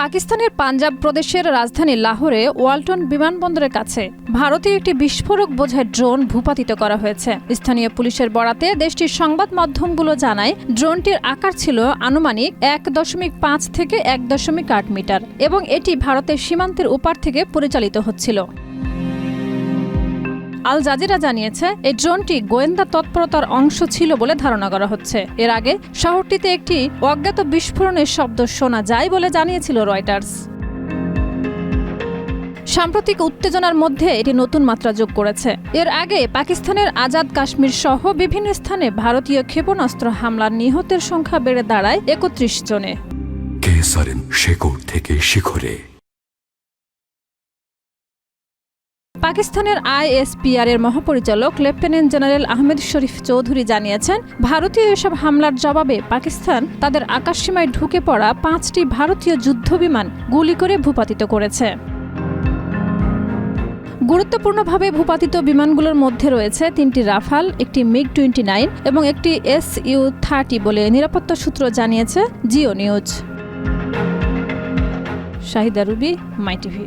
পাকিস্তানের পাঞ্জাব প্রদেশের রাজধানী লাহোরে ওয়ালটন বিমানবন্দরের কাছে ভারতীয় একটি বিস্ফোরক বোঝায় ড্রোন ভূপাতিত করা হয়েছে। স্থানীয় পুলিশের বরাতে দেশটির সংবাদ মাধ্যমগুলো জানায়, ড্রোনটির আকার ছিল আনুমানিক এক দশমিক পাঁচ থেকে এক দশমিক আট মিটার এবং এটি ভারতের সীমান্তের উপার থেকে পরিচালিত হচ্ছিল। আল জাজিরা জানিয়েছে, এই ড্রোনটি গোয়েন্দা তৎপরতার অংশ ছিল বলে ধারণা করা হচ্ছে। এর আগে শহরটিতে একটি অজ্ঞাত বিস্ফোরণের শব্দ শোনা যায় বলে জানিয়েছিল রয়টার্স। সাম্প্রতিক উত্তেজনার মধ্যে এটি নতুন মাত্রা যোগ করেছে। এর আগে পাকিস্তানের আজাদ কাশ্মীর সহ বিভিন্ন স্থানে ভারতীয় ক্ষেপণাস্ত্র হামলার নিহতের সংখ্যা বেড়ে দাঁড়ায় একত্রিশ জনে। কেসারেন থেকে শিখরে। পাকিস্তানের আইএসপিআর এর মহাপরিচালক লেফটেন্যান্ট জেনারেল আহমেদ শরীফ চৌধুরী জানিয়েছেন, ভারতীয় এসব হামলার জবাবে পাকিস্তান তাদের আকাশসীমায় ঢুকে পড়া পাঁচটি ভারতীয় যুদ্ধবিমান গুলি করে ভূপাতিত করেছে। গুরুত্বপূর্ণভাবে ভূপাতিত বিমানগুলোর মধ্যে রয়েছে তিনটি রাফাল, একটি মিগ টোয়েন্টি নাইন এবং একটি এস ইউ থার্টি বলে নিরাপত্তা সূত্র জানিয়েছে Geo news. Shahida Ruby, My TV.